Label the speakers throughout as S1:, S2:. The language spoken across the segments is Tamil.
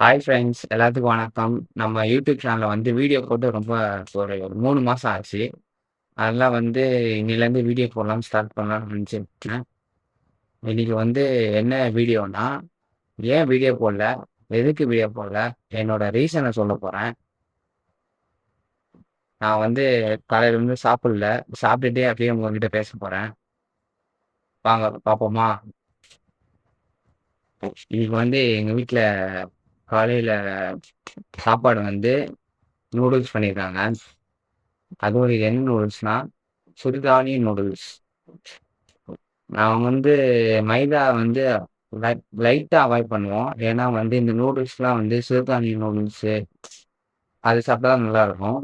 S1: ஹாய் ஃப்ரெண்ட்ஸ் எல்லாத்துக்கும் வணக்கம். நம்ம யூடியூப் சேனலில் வந்து வீடியோ போட்டு ரொம்ப ஒரு மூணு மாதம் ஆச்சு. அதெல்லாம் வந்து இன்னைலேருந்து வீடியோ போடலாம் ஸ்டார்ட் பண்ணலாம்னு நினச்சிருக்கேன். இன்னைக்கு வந்து என்ன வீடியோனா, ஏன் வீடியோ போடல? எதுக்கு வீடியோ போடல? என்னோட ரீசனை சொல்ல போகிறேன் நான் வந்து காலையிலேருந்து சாப்பிடல. சாப்பிட்டுட்டே அப்படியே உங்ககிட்ட பேச போகிறேன் வாங்க பார்ப்போமா? இன்னைக்கு வந்து எங்கள் வீட்டில் காலையில் சாப்பாடு வந்து நூடுல்ஸ் பண்ணியிருக்காங்க. அதுவும் இது என்ன நூடுல்ஸ்னால் சுடுதானிய நூடுல்ஸ். நான் வந்து மைதா வந்து லைட்டாக அவாய்ட் பண்ணுவோம். ஏன்னா வந்து இந்த நூடுல்ஸ்லாம் வந்து சிறுதானிய நூடுல்ஸு அது சாப்பிட்டா நல்லாயிருக்கும்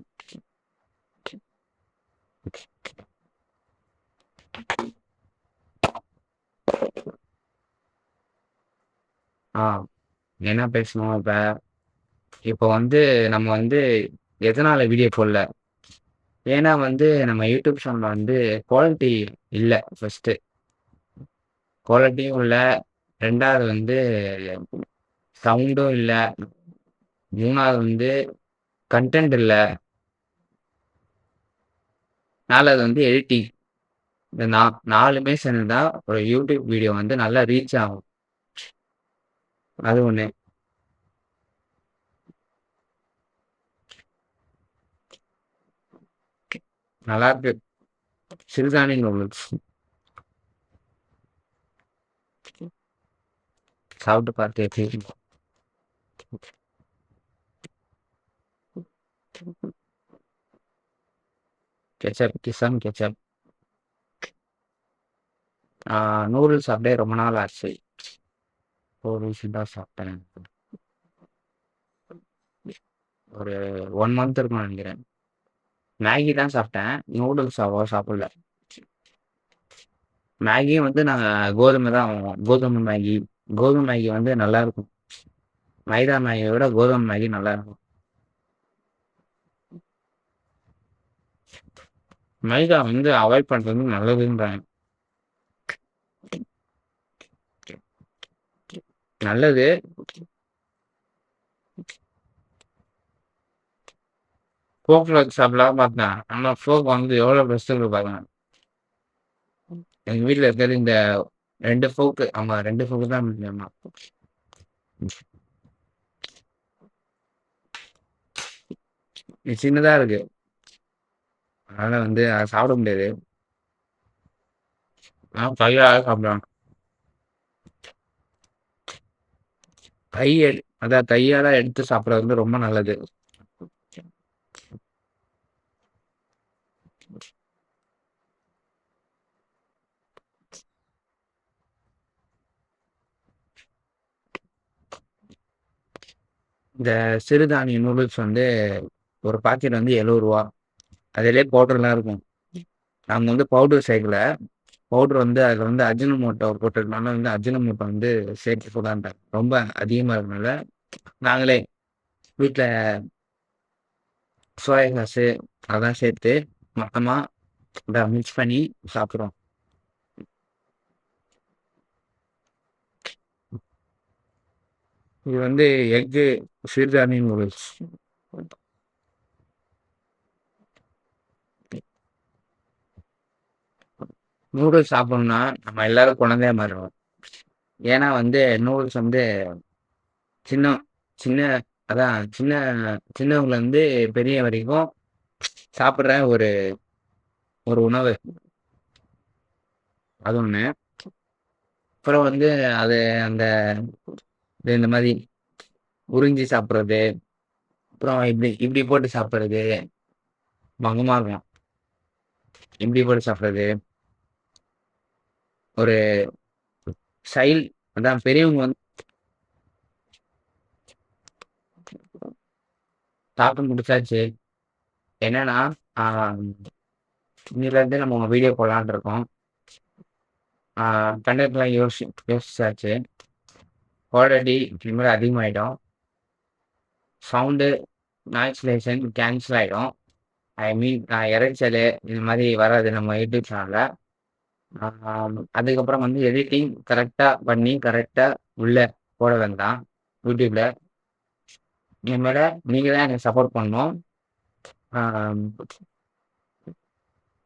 S1: ஆ. என்ன பேசணும் இப்ப? இப்போ வந்து நம்ம வந்து எதனால வீடியோ போடல? ஏன்னா வந்து நம்ம யூடியூப் சேனல் வந்து குவாலிட்டி இல்லை ஃபஸ்ட்டு குவாலிட்டியும் இல்லை ரெண்டாவது வந்து சவுண்டும் இல்லை மூணாவது வந்து கன்டென்ட் இல்லை நாலாவது வந்து எடிட்டிங். இந்த நா நாலுமே சேர்ந்து தான் ஒரு யூடியூப் வீடியோ வந்து நல்லா ரீச் ஆகும். அது ஒண்ணு. நல்லா இருக்கு சிறுதானிய நூடுல்ஸ். சாப்பிட்டு பார்த்து எப்படி கெச்சப், கிசான் கெச்சப். நூடுல்ஸ் அப்படியே ரொம்ப நாள் ஆச்சு. இப்போ ரீசென்ட்டா சாப்பிட்டேன். ஒரு ஒன் மந்த் இருக்கும்னு நினைக்கிறேன் மேகி தான் சாப்பிட்டேன். நூடுல்ஸ் அவ்வளோ சாப்பிடல. மேகியும் வந்து நாங்கள் கோதுமை தான் வாங்குவோம். கோதுமை மேகி. கோதுமை மேகி வந்து நல்லா இருக்கும் மைதா மேகியை விட கோதுமை மேகி நல்லா இருக்கும் மைதா வந்து அவாய்ட் பண்ணுறது நல்லதுன்றாங்க. நல்லது. ஃபோக் வச்சு சாப்பிடலாம் பார்த்தேன். ஆனா ஃபோக் வந்து எவ்வளோ பெஸ்ட்டு இருக்கு பாருங்க. எங்க வீட்ல இருக்கிறது இந்த ரெண்டு ஃபோக்கு ஆமாம் ரெண்டு ஃபோக்கு தான் ஆமா. சின்னதாக சின்னதா இருக்கு. அதனால வந்து சாப்பிட முடியாது. நான் கையால சாப்பிடுவேன். கை எடு அதான் கையால எடுத்து சாப்பிட்றது வந்து ரொம்ப நல்லது. இந்த சிறுதானிய நூடுல்ஸ் வந்து ஒரு பாக்கெட் வந்து எழுபது ரூபா அதுலேயே பவுடர்லாம் இருக்கும். நாங்கள் வந்து பவுடர் சேர்க்கல. பவுடர் வந்து அதில் வந்து அஜினமோட்டோ போட்டிருக்கனால வந்து அஜினோமோட்டோ வந்து சேர்த்து சேர்க்கக்கூடாதுன்ட்டாங்க. ரொம்ப அதிகமாக இருக்கனால, நாங்களே வீட்டில் சோயா சாஸு அதெல்லாம் சேர்த்து மொத்தமாக இதை மிக்ஸ் பண்ணி சாப்பிட்றோம் இது வந்து எக்கு சிறுதானியம் நூடுல்ஸ். நூடுல்ஸ் சாப்பிடணும்னா நம்ம எல்லாரும் குழந்தைய மாறுவோம் ஏன்னா வந்து நூடுல்ஸ் வந்து சின்ன சின்ன அதான் சின்ன சின்னவங்கலேருந்து பெரிய வரைக்கும் சாப்பிட்ற ஒரு ஒரு உணவு. அது ஒண்ணு. அப்புறம் வந்து அது அந்த இந்த மாதிரி உறிஞ்சி சாப்பிட்றது அப்புறம் இப்படி இப்படி போட்டு சாப்பிட்றது மகமாக இருக்கும். இப்படி போட்டு சாப்பிட்றது ஒரு ஸ்டைல் அதான் பெரியவங்க வந்து சாப்பிட்டு முடிச்சாச்சு. என்னன்னா, ஆ இன்னிலேருந்து நம்ம வீடியோ போடலான் இருக்கோம். ஆ யோசி யோசிச்சாச்சு. ஆல்ரெடி இனிமேல் அதிகமாயிடும். சவுண்டு, நாய்ஸ்லேஷன் கேன்சல் ஆயிடும். ஐ மீன் இறைச்சல் இந்த மாதிரி வராது நம்ம யூடியூப் சேனல்ல. அதுக்கப்புறம் வந்து எடிட்டிங் கரெக்ட்டா பண்ணி, கரெக்ட்டா உள்ள போட வேண்டாம் யூடியூப்ல. என்னோட நீங்க தான் எனக்கு சப்போர்ட் பண்ணணும். ஆம்.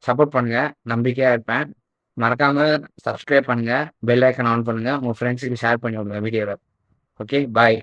S1: சப்போர்ட் பண்ணுங்க. நம்பிக்கையா இருப்பேன். மறக்காம சப்ஸ்கிரைப் பண்ணுங்க. பெல் ஐகான் ஆன் பண்ணுங்க. உங்க ஃப்ரெண்ட்ஸுக்கு ஷேர் பண்ணி விடுங்க வீடியோவ. ஓகே. பாய்.